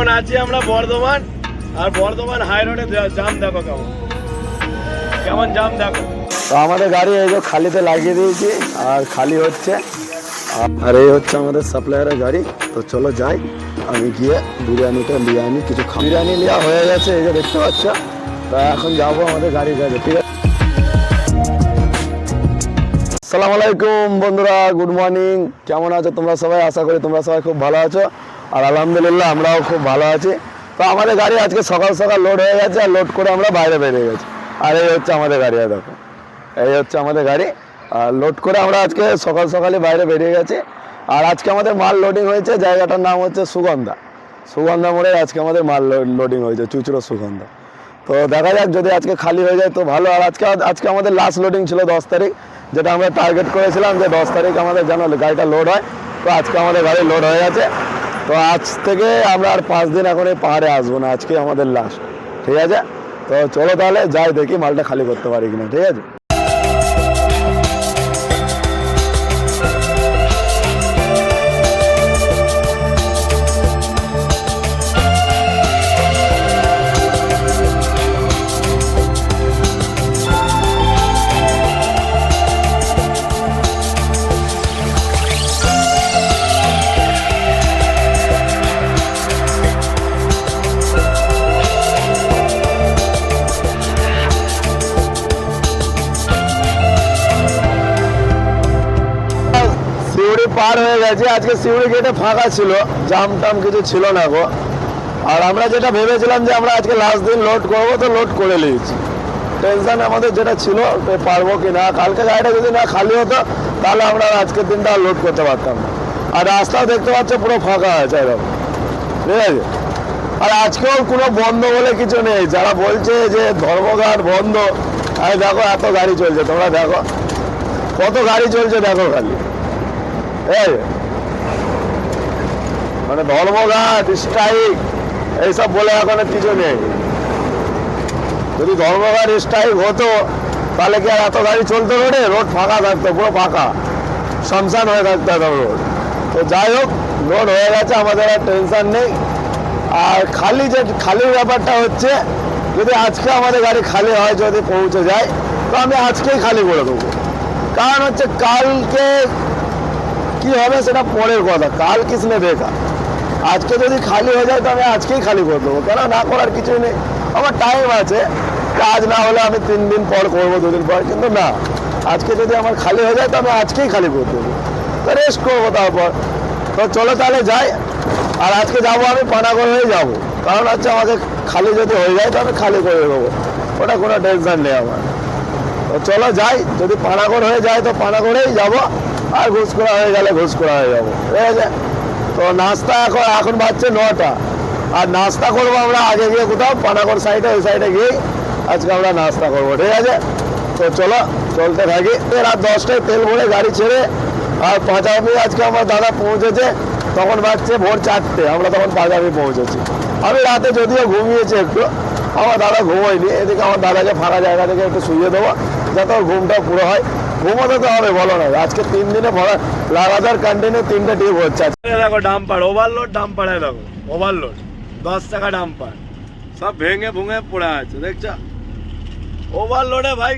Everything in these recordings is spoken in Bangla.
এখন আছি আমরা বর্ধমান, আর বর্ধমান হাই রোডে জাম দেখো কেমন। কেমন জাম দেখো। তো আমাদের গাড়ি এই যে খালিতে লাগিয়ে দিয়েছি, আর খালি হচ্ছে, আর এই হচ্ছে আমাদের সাপ্লায়ারের গাড়ি। তো চলো যাই, আমি গিয়ে বিরিয়ানিটা নিয়ে আনি কিছু খা- বিরিয়ানি নেওয়া হয়ে গেছে, এই যে দেখতে পাচ্ছ। তা এখন যাব আমাদের গাড়ি কাজে ঠিক আছে? আসসালামু আলাইকুম বন্ধুরা গুড মর্নিং কেমন আছো তোমরা সবাই? আশা করি তোমরা সবাই খুব ভালো আছো। আর আলহামদুলিল্লাহ আমরাও খুব ভালো আছি। তো আমাদের গাড়ি আজকে সকাল সকাল লোড হয়ে গেছে আর লোড করে আমরা বাইরে বেরিয়ে গেছি। আর এই হচ্ছে আমাদের গাড়ি দেখো। এই হচ্ছে আমাদের গাড়ি। আর লোড করে আমরা আজকে সকাল সকালে বাইরে বেরিয়ে গেছি। আর আজকে আমাদের মাল লোডিং হয়েছে, জায়গাটার নাম হচ্ছে সুগন্ধা। সুগন্ধা মোড়ে আজকে আমাদের মাল লোডিং হয়েছে, চুচড়ো সুগন্ধা। তো দেখা যাক, যদি আজকে খালি হয়ে যায় তো ভালো। আর আজকে আজকে আমাদের লাস্ট লোডিং ছিল দশ তারিখ, যেটা আমরা টার্গেট করেছিলাম যে দশ তারিখ আমাদের যেন গাড়িটা লোড হয়। তো আজকে আমাদের গাড়ি লোড হয়ে গেছে। তো আজ থেকে আমরা আর পাঁচ দিন এখন এই পাহাড়ে আসব না, আজকে আমাদের লাস্ট ঠিক আছে? তো চলো তাহলে যাই দেখি মালটা খালি করতে পারি কিনা, ঠিক আছে? পার হয়ে গেছে। আজকে সিউড়ি গেটে ফাঁকা ছিল, জাম টাম কিছু ছিল না গো। আর আমরা যেটা ভেবেছিলাম যে আমরা আজকে লাস্ট দিন লোড করব, তো লোড করে নিয়েছি। টেনশন আমাদের যেটা ছিল পারব কি না। কালকে গাড়িটা যদি না খালি হতো, তাহলে আমরা আজকের দিনটা লোড করতে পারতাম না। আর রাস্তাও দেখতে পাচ্ছ পুরো ফাঁকা আছে এরকম ঠিক আছে? আর আজকেও কোনো বন্ধ বলে কিছু নেই। যারা বলছে যে ধর্মঘাট বন্ধ, আরে দেখো এত গাড়ি চলছে, তোমরা দেখো। কত গাড়ি চলছে দেখো খালি। মানে ধর্মঘাট স্ট্রাইক এইসব বলে এখন কিছু নেই। যদি ধর্মঘাট স্ট্রাইক হতো, তাহলে কি আর এত গাড়ি চলতো রোডে? রোড ফাঁকা থাকতো, পুরো ফাঁকা। শমশান হয়ে থাকতো একদম রোড। তো যাই হোক, রোড হয়ে গেছে, আমাদের আর টেনশন নেই। আর খালি যে, খালির ব্যাপারটা হচ্ছে, যদি আজকে আমাদের গাড়ি খালি হয়, যদি পৌঁছে যায়, তো আমি আজকেই খালি করে দেবো। কারণ হচ্ছে কালকে কি হবে সেটা পরের কথা। কাল কিসনে দেখা? আজকে যদি খালি হয়ে যায় তো আমি আজকেই খালি করে দেবো। কেন না করার কিছুই নেই। আমার টাইম আছে। কাজ না হলে আমি তিন দিন পর করব, দুদিন পর। কিন্তু না, আজকে যদি আমার খালি হয়ে যায় তো আমি আজকেই খালি করে দেবো। তো রেস্ট করব তারপর। তো চলো তাহলে যাই। আর আজকে যাব আমি, পানাগড় হয়ে যাব। কারণ হচ্ছে আমাকে খালি যদি হয়ে যায় তো আমি খালি করে দেবো। ওটা কোনো টেনশন নেই আমার। তো চলো যাই। যদি পানাগড় হয়ে যায়, তো পানাগড়েই যাব। আর ঘুষকোড়া হয়ে গেলে ঘুষকোড়া হয়ে যাব। ঠিক আছে? তো নাস্তা এখন এখন বাজছে নটা। আর নাস্তা করব আমরা আগে গিয়ে কোথাও, পানাগড় সাইডে ওই সাইডে গিয়ে আজকে আমরা নাস্তা করব, ঠিক আছে? তো চলো, চলতে থাকি। রাত দশটায় তেল ভরে গাড়ি ছেড়ে আর পাঁচামি আজকে আমার দাদা পৌঁছেছে, তখন বাজছে ভোর চারটে, আমরা তখন পাঁচামি পৌঁছেছি। আমি রাতে যদিও ঘুমিয়েছি একটু, আমার দাদা ঘুমোয়নি, এদিকে আমার দাদাকে ফাঁকা জায়গা থেকে একটু শুয়ে দেবো, যাতে ঘুমটা পুরো হয়। ঘুমোতে তো হবে বলো না। আজকে তিন দিনে ভরা লাগাতার কন্টিনিউ তিনটে টিপ হচ্ছে। দেখো ডাম্পার ওভারলোড ডাম্পারে দেখো ওভারলোড দশ টাকা ডাম্পার। সব ভেঙে ভুঙে পড়ে আছে দেখছ? ওভারলোডে ভাই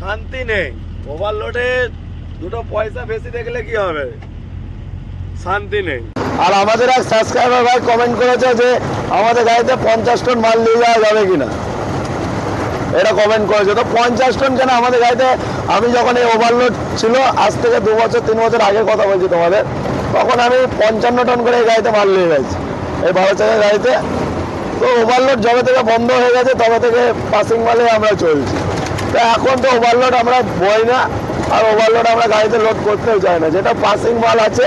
শান্তি নেই। ওভারলোডে দুটো পয়সা বেশি দেখলে কি হবে? শান্তি নেই। আর আমাদের এক সাবস্ক্রাইবার ভাই কমেন্ট করেছে যে আমাদের গাড়িতে পঞ্চাশ টন মাল নিয়ে যাওয়া যাবে কিনা? এটা কমেন্ট করেছে। তো পঞ্চাশ টন কেন আমাদের গাড়িতে? আমি যখন এই ওভারলোড ছিল, আজ থেকে দু বছর, তিন বছর আগের কথা বলছি তোমাদের। তখন আমি পঞ্চান্ন টন করে এই গাড়িতে মাল নিয়ে গেছি, এই বারো চাকার গাড়িতে। তো ওভারলোড যবে থেকে বন্ধ হয়ে গেছে, তবে থেকে পাসিং মালে আমরা চলছি। তো এখন তো ওভারলোড আমরা বই না, আর ওভারলোড আমরা গাড়িতে লোড করতেও চাই না। যেটা পাসিং মাল আছে,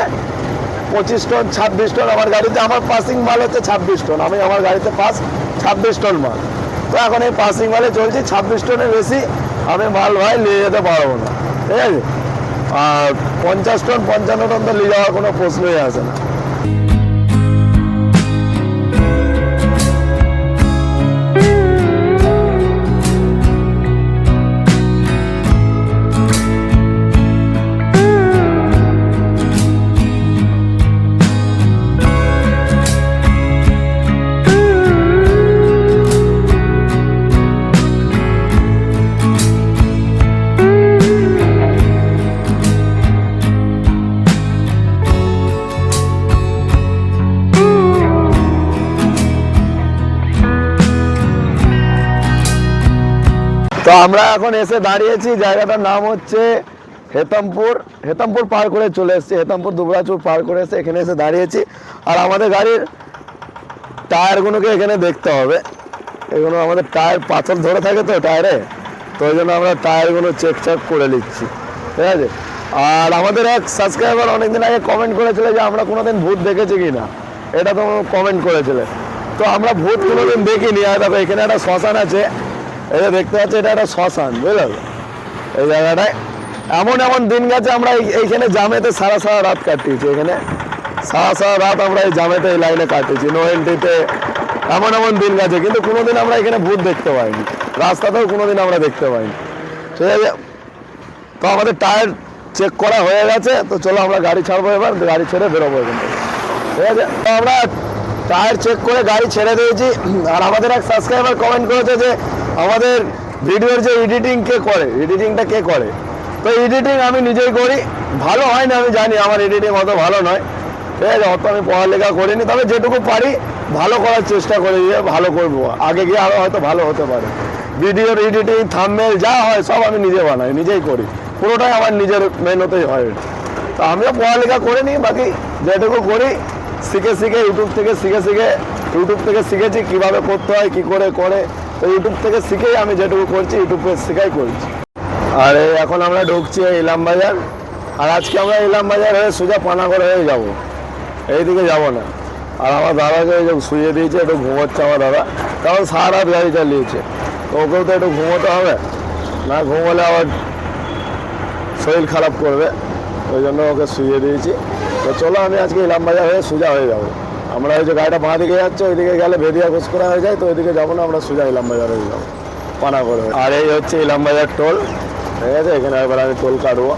পঁচিশ টন ছাব্বিশ টন আমার গাড়িতে, আমার পাসিং মাল হচ্ছে ছাব্বিশ টন আমি আমার গাড়িতে পাস ছাব্বিশ টন মাল। তো এখন এই পাসিং মালে চলছি, ছাব্বিশ টনের বেশি আমি মাল ভাই নিয়ে যেতে পারব না। ঠিক আছে? আর পঞ্চাশ টন পঞ্চান্ন টন তো নিয়ে যাওয়ার কোনো প্রশ্নই আসে না। তো আমরা এখন এসে দাঁড়িয়েছি, জায়গাটার নাম হচ্ছে হেতামপুর। হেতামপুর পার করে চলে এসেছি, হেতামপুর দুবরাচুর পার করে এসে এখানে এসে দাঁড়িয়েছি। আর আমাদের গাড়ির টায়ারগুলোকে এখানে দেখতে হবে। এগুলো আমাদের টায়ার পাথর ধরে থাকে তো টায়ারে, তো ওই জন্য আমরা টায়ারগুলো চেক চেক করে নিচ্ছি। ঠিক আছে? আর আমাদের এক সাবস্ক্রাইবার অনেকদিন আগে কমেন্ট করেছিল যে আমরা কোনোদিন ভূত দেখেছি কি না এটা তো কমেন্ট করেছিলে। তো আমরা ভূত কোনোদিন দেখিনি। আর এখানে একটা শ্মশান আছে। যে দেখতে পাচ্ছি, এটা একটা শ্মশান, বুঝলে? তো? এই জায়গাটায় এমন এমন দিন গেছে, আমরা এইখানে জামেতে সারা সারা রাত কাটিয়েছি, এখানে সারা সারা রাত আমরা এই জামেতে এই লাইনে কাটিয়েছি নো এন্ট্রিতে এমন এমন দিন গেছে, কিন্তু কোনোদিন আমরা এখানে ভূত দেখতে পাইনি, রাস্তাতেও কোনোদিন আমরা দেখতে পাইনি। ঠিক আছে? তো আমাদের টায়ার চেক করা হয়ে গেছে, তো চলো আমরা গাড়ি ছাড়বো এবার, গাড়ি ছেড়ে বেরোবো এখান থেকে। ঠিক আছে? তো আমরা টায়ার চেক করে গাড়ি ছেড়ে দিয়েছি। আর আমাদের এক সাবস্ক্রাইবার কমেন্ট করেছে যে, আমাদের ভিডিওর যে এডিটিং কে করে এডিটিংটা কে করে? তো এডিটিং আমি নিজেই করি। ভালো হয় না আমি জানি আমার এডিটিং অত ভালো নয়। ঠিক আছে, অত আমি পড়ালেখা করিনি। তবে যেটুকু পারি, ভালো করার চেষ্টা করি যে ভালো করব। আগে গিয়ে আরও হয়তো ভালো হতে পারে। ভিডিওর এডিটিং থাম্বনেল যা হয়, সব আমি নিজে বানাই, নিজেই করি। পুরোটাই আমার নিজের মেহনতেই হয়। তো আমিও পড়ালেখা করে নিই বাকি যেটুকু করি শিখে শিখে ইউটিউব থেকে শিখে শিখে ইউটিউব থেকে শিখেছি কীভাবে করতে হয়, কি করে করে। তো ইউটিউব থেকে শিখেই আমি যেটুকু করছি ইউটিউব ইউটিউবে শিখাই করছি। আর, এখন আমরা ঢুকছি ইলাম বাজার। আর আজকে আমরা ইলাম বাজার হয়ে সোজা পানাগড় হয়ে যাব। এইদিকে যাব না। আর আমার দাদাকে শুয়ে দিয়েছে, একটু ঘুমোচ্ছে আমার দাদা। কারণ সারা রাত গাড়ি চালিয়েছে। তো ওকেও তো একটু ঘুমোতে হবে। না ঘুমোলে আবার শরীর খারাপ করবে। ওই জন্য ওকে শুয়ে দিয়েছি। তো চলো আমি আজকে ইলাম বাজার হয়ে সোজা হয়ে যাব। আমরা ওই যে গাড়িটা বাঁ দিকে যাচ্ছে ওইদিকে গেলে ভেদিয়া ঘুষকরা হয়ে যায় তো ওইদিকে যাব না আমরা সোজা ইলাম বাজার হয়ে যাব। পানা করে আর এই হচ্ছে ইলাম বাজার টোল। ঠিক আছে এখানে একবার আমি টোল কাটবো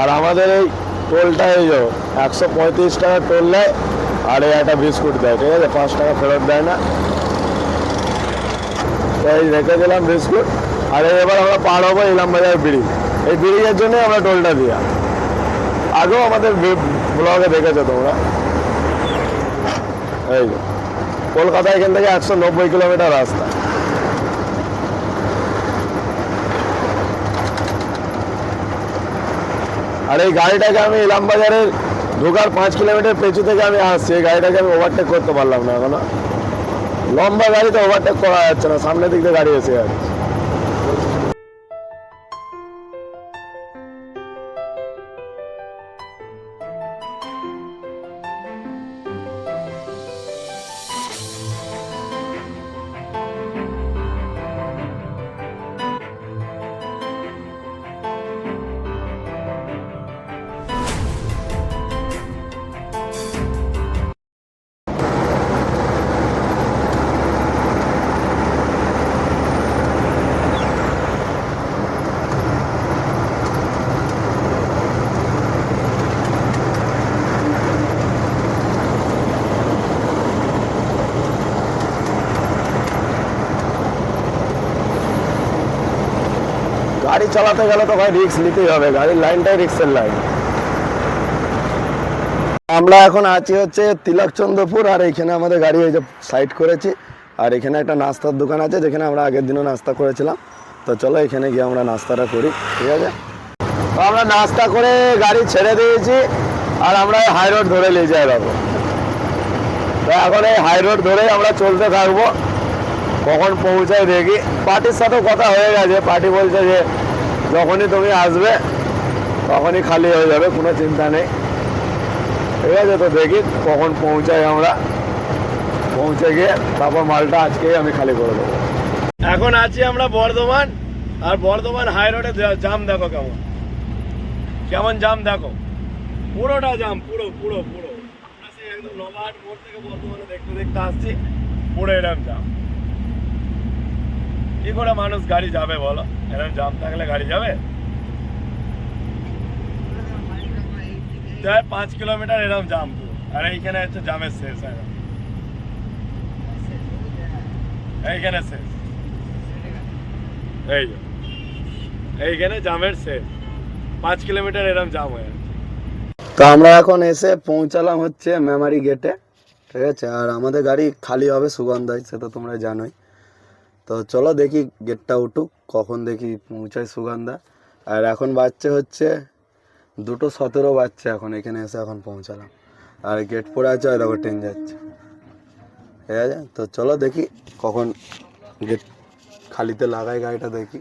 আর আমাদের এই টোলটা এই যে একশো পঁয়ত্রিশ টাকা টোল নেয় আর এই একটা বিস্কুট দেয়, ঠিক আছে? পাঁচ টাকা ফেরত দেয় না। এই রেখে দিলাম বিস্কুট। আর এবার আমরা পার হব ইলাম বাজার ব্রিজ এই ব্রিজের জন্যই আমরা টোলটা দিয়া আগেও আমাদের ব্লগে দেখেছ তোমরা? এই কলকাতা এখান থেকে একশো নব্বই কিলোমিটার রাস্তা। আর এই গাড়িটাকে আমি ইলাম বাজারের ঢোকার পাঁচ কিলোমিটার পেছু থেকে আমি আসছি। এই গাড়িটাকে আমি ওভারটেক করতে পারলাম না এখনও। লম্বা গাড়িতে ওভারটেক করা যাচ্ছে না, সামনের দিক দিয়ে গাড়ি এসে যাচ্ছে গাড়ি চালাতে গেলে তো ভাই রিক্স নিতেই হবে, গাড়ির লাইনটাই রিক্সের লাইন আমরা এখন আছি হচ্ছে তিলকচন্দ্রপুর, আর এখানে আমাদের গাড়ি এই যে সাইড করেছি। আর এখানে একটা নাস্তার দোকান আছে, যেখানে আমরা আগের দিনও নাস্তা করেছিলাম। তো চলো এখানে গিয়ে আমরা নাস্তাটা করি, ঠিক আছে? তো আমরা নাস্তা করে গাড়ি ছেড়ে দিয়েছি, আর আমরা হাই রোড ধরে নিয়ে যাই যাব তো এখন এই হাই রোড ধরেই আমরা চলতে থাকব। কখন পৌঁছায় দেখি। পার্টির সাথেও কথা হয়ে গেছে, পার্টি বলছে যে যখনই তুমি আসবে, তখনই খালি হয়ে যাবে, কোনো চিন্তা নেই। ঠিক আছে, তো দেখি কখন পৌঁছাই আমরা। পৌঁছে গিয়ে তারপর মালটা আজকেই আমি খালি করে দেবো। এখন আছি আমরা বর্ধমান, আর বর্ধমান হাই রোডে জাম দেখো কেমন। কেমন জাম দেখো। পুরোটা জাম পুরো পুরো পুরো। একদম নবাহাট মোড় থেকে বর্ধমানে দেখতে দেখতে আসছি। পুরো এরকম জাম কি করে মানুষ গাড়ি যাবে বলো? এরকম জাম থাকলে গাড়ি যাবে? প্রায় পাঁচ কিলোমিটার এরকম জাম আর এইখানে হচ্ছে জামের শেষ এইখানে শেষ। এই এইখানে জামের শেষ। পাঁচ কিলোমিটার এরম জাম হয়ে। তো আমরা এখন এসে পৌঁছালাম হচ্ছে মেমারি গেটে ঠিক আছে? আর আমাদের গাড়ি খালি হবে সুগন্ধায় সেটা তোমরা জানোই। তো চলো দেখি গেটটা উঠুক কখন দেখি পৌঁছায় সুগন্ধা। আর এখন বাচ্চা হচ্ছে দুটো সতেরো বাচ্চা এখন, এখানে এসে এখন পৌঁছালাম। আর গেট পড়ে আছে, ওই দেখো ট্রেন যাচ্ছে। ঠিক আছে? তো চলো দেখি কখন গেট খালিতে লাগাই গাড়িটা দেখি।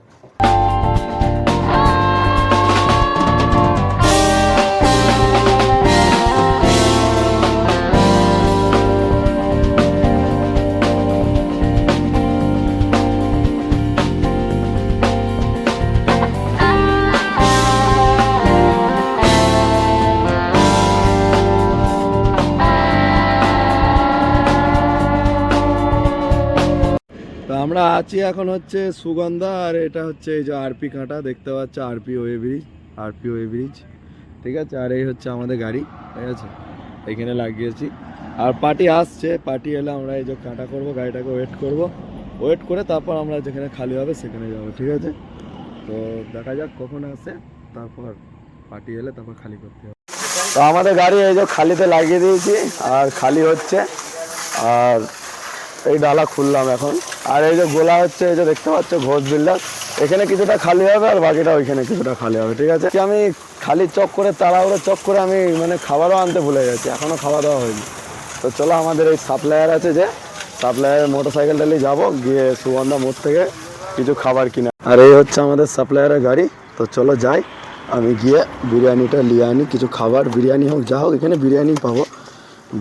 আছি এখন হচ্ছে সুগন্ধা আর এটা হচ্ছে এই যে আরপি কাঁটা, দেখতে পাচ্ছ RP weigh bridge, RP weigh bridge. ঠিক আছে? আর এই হচ্ছে আমাদের গাড়ি, ঠিক আছে? এখানে লাগিয়েছি। আর পার্টি আসছে, পার্টি এলে আমরা এই যে কাঁটা করব, গাড়িটাকে ওয়েট করব। ওয়েট করে তারপর আমরা যেখানে খালি হবে সেখানে যাব, ঠিক আছে? তো দেখা যাক কখন আসে, তারপর পার্টি এলে তারপর খালি করতে হবে। তো আমাদের গাড়ি এই যে খালিতে লাগিয়ে দিয়েছি, আর খালি হচ্ছে, আর এই ডালা খুললাম এখন। আর এই যে গোলা হচ্ছে, এই যে দেখতে পাচ্ছ ঘোষ বিল্ডার। এখানে কিছুটা খালি হবে আর বাকিটা ওইখানে কিছুটা খালি হবে, ঠিক আছে? আমি খালি চক করে, তাড়াহুড়ো চক করে আমি মানে খাবারও আনতে ভুলে গেছি এখনও খাওয়া দাওয়া হয়নি। তো চলো, আমাদের এই সাপ্লায়ার আছে যে সাপ্লায়ার মোটর সাইকেলটা নিয়ে যাব, গিয়ে সুগন্ধা মোড় থেকে কিছু খাবার কিনা আর এই হচ্ছে আমাদের সাপ্লায়ারের গাড়ি। তো চলো যাই, আমি গিয়ে বিরিয়ানিটা নিয়ে আনি, কিছু খাবার, বিরিয়ানি হোক, যা হোক, এখানে বিরিয়ানি পাবো,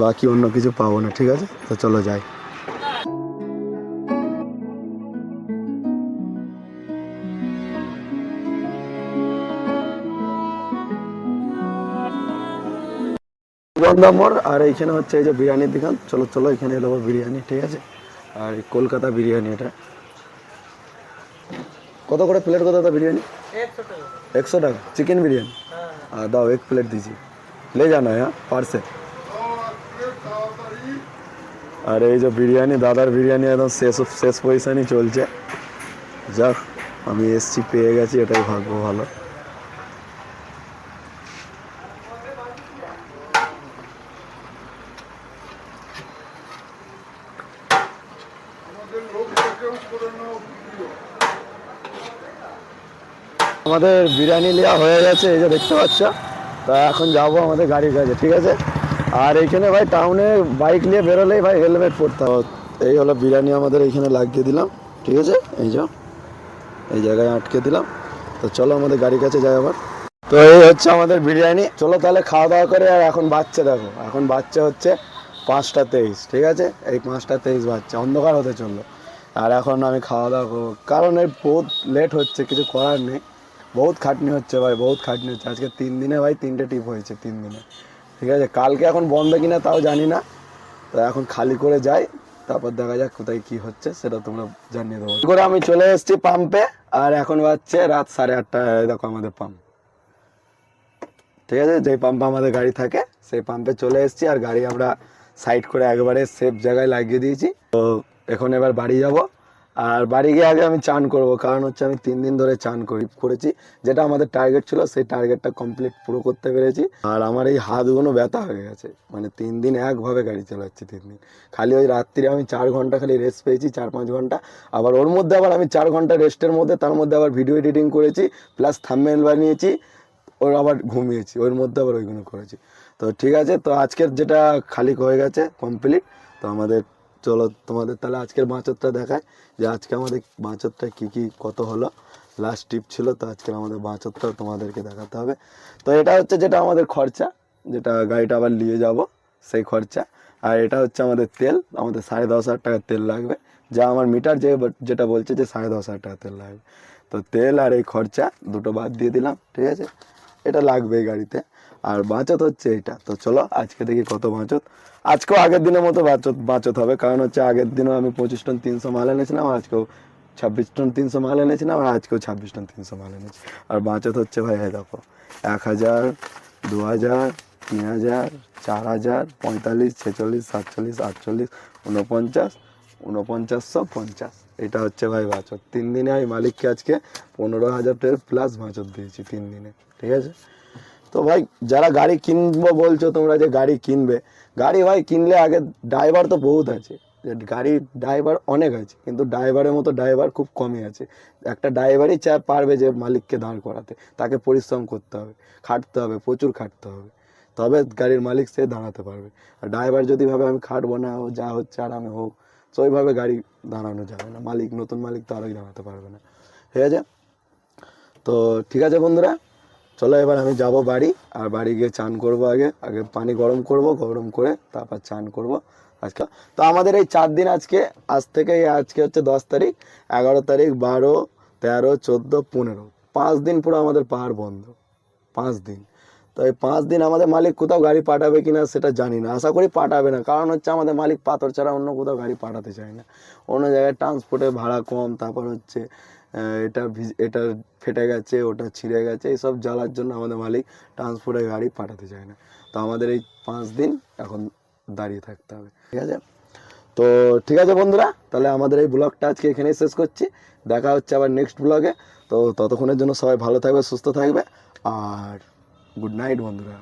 বাকি অন্য কিছু পাবো না, ঠিক আছে? তো চলো যাই। মোড় আর এইখানে হচ্ছে এই যে বিরিয়ানির দোকান। চলো চলো এখানে এলো বিরিয়ানি ঠিক আছে? আর কলকাতা বিরিয়ানি এটা। কত করে প্লেট কত বিরিয়ানি? একশো টাকা। চিকেন বিরিয়ানি? হ্যাঁ। আর দাও এক প্লেট দিজি লে জানা হ্যাঁ পার্সেল আর এই যে বিরিয়ানি দাদার বিরিয়ানি একদম শেষ শেষ পয়সা নিয়ে চলছে। যাক আমি এসছি পেয়ে গেছি এটাই ভাগ্য ভালো। আমাদের বিরিয়ানি নেওয়া হয়ে গেছে, এই যে দেখতে পাচ্ছ। তা এখন যাব আমাদের গাড়ির কাছে ঠিক আছে? আর এইখানে ভাই টাউনে বাইক নিয়ে বেরোলেই ভাই হেলমেট পরতে হবে। এই হলো বিরিয়ানি আমাদের এইখানে লাগিয়ে দিলাম, ঠিক আছে? এই যাও, এই জায়গায় আটকে দিলাম। তো চলো আমাদের গাড়ির কাছে যাই আবার। তো এই হচ্ছে আমাদের বিরিয়ানি। চলো তাহলে খাওয়া দাওয়া করে আর এখন বাচ্চা দেখো। এখন বাচ্চা হচ্ছে পাঁচটা তেইশ, ঠিক আছে? এই পাঁচটা তেইশ বাচ্চা, অন্ধকার হতে চলল। আর এখন আমি খাওয়া দাওয়া করব। কারণ এই বহুত লেট হচ্ছে, কিছু করার নেই। বহুত খাটনি হচ্ছে ভাই, বহুত খাটনি হচ্ছে। আজকে তিন দিনে ভাই তিনটে টিপ হয়েছে, তিন দিনে। ঠিক আছে? কালকে এখন বন্ধ কিনা তাও জানি না। তো এখন খালি করে যাই, তারপর দেখা যাক কোথায় কি হচ্ছে, সেটা তোমরা জানিয়ে দেবো। করে আমি চলে এসেছি পাম্পে আর এখন বাজছে রাত সাড়ে আটটা দেখো আমাদের পাম্প ঠিক আছে? যেই পাম্পে আমাদের গাড়ি থাকে, সেই পাম্পে চলে এসেছি, আর গাড়ি আমরা সাইড করে একবারে সেফ জায়গায় লাগিয়ে দিয়েছি। তো এখন এবার বাড়ি যাব। আর বাড়ি গিয়ে আগে আমি চান করব, কারণ হচ্ছে আমি তিন দিন ধরে চান করি, করেছি। যেটা আমাদের টার্গেট ছিল, সেই টার্গেটটা কমপ্লিট পুরো করতে পেরেছি। আর আমার এই হাতগুলো ব্যথা হয়ে গেছে। মানে তিন দিন একভাবে গাড়ি চালাচ্ছি তিন দিন। খালি ওই রাত্রিরে আমি চার ঘণ্টা খালি রেস্ট পেয়েছি, চার পাঁচ ঘণ্টা। আবার ওর মধ্যে আবার আমি চার ঘণ্টা রেস্টের মধ্যে, তার মধ্যে আবার ভিডিও এডিটিং করেছি প্লাস থাম্বনেল বানিয়েছি, ওর আবার ঘুমিয়েছি, ওর মধ্যে আবার ওইগুলো করেছি। তো ঠিক আছে, তো আজকের যেটা খালি হয়ে গেছে কমপ্লিট তো আমাদের চলো তোমাদের তাহলে আজকের বাঁচতটা দেখায় যে আজকে আমাদের বাঁচতটা কী কী, কত হলো। লাস্ট টিপ ছিল, তো আজকের আমাদের বাঁচতটা তোমাদেরকে দেখাতে হবে। তো এটা হচ্ছে যেটা আমাদের খরচা, যেটা গাড়িটা আবার নিয়ে যাব, সেই খরচা। আর এটা হচ্ছে আমাদের তেল, আমাদের সাড়ে দশ হাজার টাকার তেল লাগবে। যা আমার মিটার যে যেটা বলছে যে সাড়ে দশ হাজার টাকা তেল লাগবে। তো তেল আর এই খরচা দুটো বাদ দিয়ে দিলাম, ঠিক আছে? এটা লাগবে গাড়িতে। আর বাঁচত হচ্ছে এটা। তো চলো, আজকে দেখি কত বাঁচত। আজকেও আগের দিনের মতো বাঁচত বাঁচত হবে। কারণ হচ্ছে আগের দিনও আমি পঁচিশ টন তিনশো মাল এনেছিলাম আজকেও ছাব্বিশ টন তিনশো মাল এনেছিলাম, আর আজকেও ছাব্বিশ টন তিনশো মাল এনেছি। আর বাঁচত হচ্ছে ভাই দেখো, এক হাজার, দু হাজার, তিন হাজার, চার হাজার, পঁয়তাল্লিশ, ছেচল্লিশ, সাতচল্লিশ, আটচল্লিশ উনপঞ্চাশ উনপঞ্চাশশো পঞ্চাশ। এটা হচ্ছে ভাই বাছর তিন দিনে আমি মালিককে আজকে পনেরো হাজার টাকার প্লাস বাছর দিয়েছি তিন দিনে। ঠিক আছে? তো ভাই, যারা গাড়ি কিনবো বলছো তোমরা যে গাড়ি কিনবে, গাড়ি ভাই কিনলে আগে ড্রাইভার তো বহুত আছে। যে গাড়ি ড্রাইভার অনেক আছে, কিন্তু ড্রাইভারের মতো ড্রাইভার খুব কমই আছে। একটা ড্রাইভারই চা পারবে যে মালিককে দাঁড় করাতে, তাকে পরিশ্রম করতে হবে, খাটতে হবে, প্রচুর খাটতে হবে। তবে গাড়ির মালিক সে দাঁড়াতে পারবে। আর ড্রাইভার যদি ভাবে আমি খাটবো না, ও যা হচ্ছে আরামে হোক, তো ওইভাবে গাড়ি দাঁড়ানো যাবে না। মালিক, নতুন মালিক তো আরোই দাঁড়াতে পারবে না। ঠিক আছে? তো ঠিক আছে বন্ধুরা চলো এবার আমি যাব বাড়ি, আর বাড়ি গিয়ে চান করব আগে আগে পানি গরম করব, গরম করে তারপর চান করব আজকে। তো আমাদের এই চার দিন আজকে, আজ থেকে আজকে হচ্ছে দশ তারিখ, এগারো তারিখ, বারো, তেরো, চোদ্দ, পনেরো। পাঁচ দিন পুরো আমাদের পাহাড় বন্ধ। পাঁচ দিন। তো এই পাঁচ দিন আমাদের মালিক কোথাও গাড়ি পাঠাবে কিনা সেটা জানি না। আশা করি পাঠাবে না। কারণ হচ্ছে আমাদের মালিক পাথর ছাড়া অন্য কোথাও গাড়ি পাঠাতে চায় না। অন্য জায়গায় ট্রান্সপোর্টের ভাড়া কম, তারপর হচ্ছে এটা এটা ফেটে গেছে, ওটা ছিঁড়ে গেছে এইসব জ্বালার জন্য আমাদের মালিক ট্রান্সপোর্টের গাড়ি পাঠাতে চায় না। তো আমাদের এই পাঁচ দিন এখন দাঁড়িয়ে থাকতে হবে। ঠিক আছে? তো ঠিক আছে বন্ধুরা, তাহলে আমাদের এই ব্লগটা আজকে এখানেই শেষ করছি। দেখা হচ্ছে আবার নেক্সট ব্লগে। তো ততক্ষণের জন্য সবাই ভালো থাকবে, সুস্থ থাকবে, আর গুড নাইট বন্ধুরা